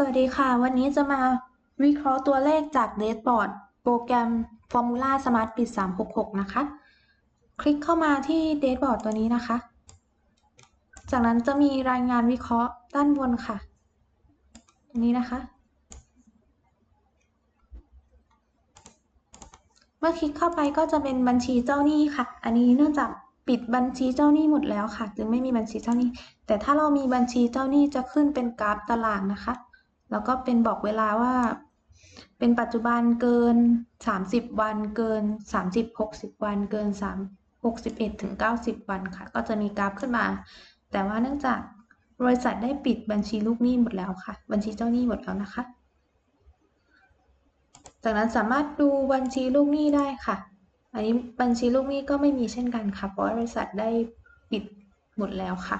สวัสดีค่ะ วันนี้จะมาวิเคราะห์ตัวเลขจากเดสบอร์ดโปรแกรม Formula Smart Bit 366 นะคะ คลิกเข้ามาที่เดสบอร์ดตัวนี้นะคะ จากนั้นจะมีรายงานวิเคราะห์ด้านบนค่ะ ตรงนี้นะคะ เมื่อคลิกเข้าไปก็จะเป็นบัญชีเจ้าหนี้ค่ะ อันนี้เนื่องจากปิดบัญชีเจ้าหนี้หมดแล้วค่ะ จึงไม่มีบัญชีเจ้าหนี้ แต่ถ้าเรามีบัญชีเจ้าหนี้จะขึ้นเป็นกราฟตารางนะคะ แล้วก็เป็นบอกเวลาว่า เป็นปัจจุบันเกิน 30 วันเกิน 30 60 วันเกิน 3 61ถึง90 วันค่ะ ก็จะมีกราฟขึ้นมา แต่ว่าเนื่องจากบริษัทได้ปิดบัญชีลูกหนี้หมดแล้วค่ะ บัญชีเจ้าหนี้หมดแล้วนะคะ จากนั้นสามารถดูบัญชีลูกหนี้ได้ค่ะ อันนี้บัญชีลูกหนี้ก็ไม่มีเช่นกันค่ะ เพราะบริษัทได้ปิดหมดแล้วค่ะ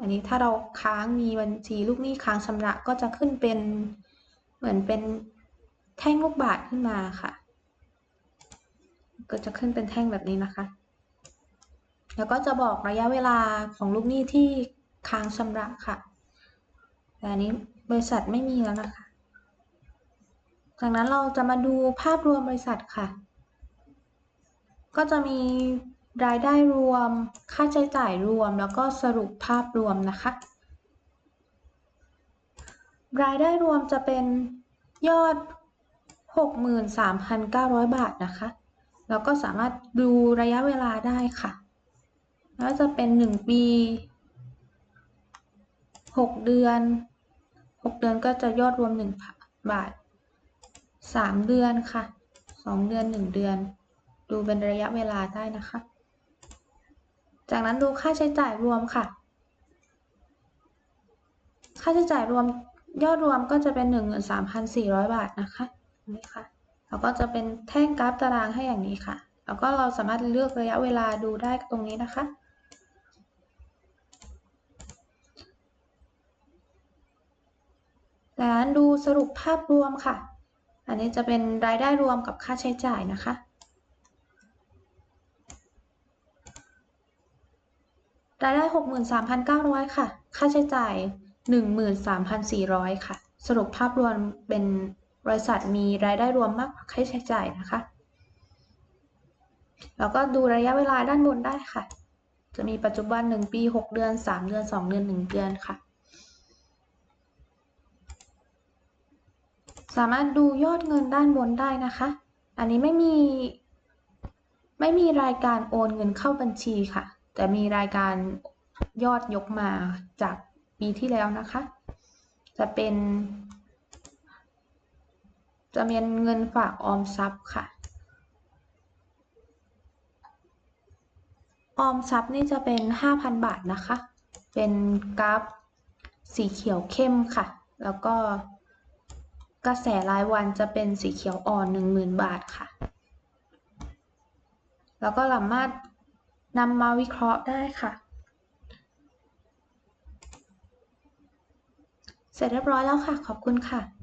อันนี้ถ้าเราค้างมีบัญชีลูกหนี้ค้างชำระก็จะขึ้นเป็นเหมือนเป็นแท่งลูกบาศก์ขึ้นมาค่ะ ก็จะขึ้นเป็นแท่งแบบนี้นะคะ แล้วก็จะบอกระยะเวลาของลูกหนี้ที่ค้างชำระค่ะ แต่อันนี้บริษัทไม่มีแล้วนะคะ จากนั้นเราจะมาดูภาพรวมบริษัทค่ะ ก็จะมี รายได้รวม ค่าใช้จ่ายรวม แล้วก็สรุปภาพรวมนะคะ รายได้รวมจะเป็นยอด 63,900 บาทนะคะ แล้วก็สามารถดูระยะเวลาได้ค่ะ แล้วจะเป็น 1 ปี 6 เดือน 6 เดือนก็จะยอดรวม 1 บาท 3 เดือนค่ะ 2 เดือน 1 เดือน ดูเป็นระยะเวลาได้นะคะ จากนั้นดูค่าใช้จ่ายรวมค่ะ ค่าใช้จ่ายรวมยอดรวมก็จะเป็น 13,400 บาทนะคะนี่ค่ะแล้วก็จะเป็นแท่งกราฟตารางให้อย่างนี้ค่ะ แล้วก็เราสามารถเลือกระยะเวลาดูได้ตรงนี้นะคะ จากนั้นดูสรุปภาพรวมค่ะ อันนี้จะเป็นรายได้รวมกับค่าใช้จ่ายนะคะ รายได้63,900ค่ะ ค่าใช้จ่าย13,400ค่ะ สรุปภาพรวมเป็นบริษัทมีรายได้รวมมากกว่าค่าใช้จ่ายนะคะ แล้วก็ดูระยะเวลาด้านบนได้ค่ะ จะมีปัจจุบัน1ปี6เดือน3เดือน2เดือน1เดือนค่ะ สามารถดูยอดเงินด้านบนได้นะคะ อันนี้ไม่มีไม่มีรายการโอนเงินเข้าบัญชีค่ะ แต่มีรายการยอดยกมาจากปีที่แล้วนะคะ จะเป็น จะเป็นเงินฝากออมทรัพย์ค่ะ ออมทรัพย์นี่จะเป็น 5,000 บาทนะคะ เป็นกราฟสีเขียวเข้มค่ะ แล้วก็กระแสรายวันจะเป็นสีเขียวอ่อน 10,000 บาทค่ะ แล้วก็สามารถ นำมาวิเคราะห์ได้ค่ะ เสร็จเรียบร้อยแล้วค่ะ ขอบคุณค่ะ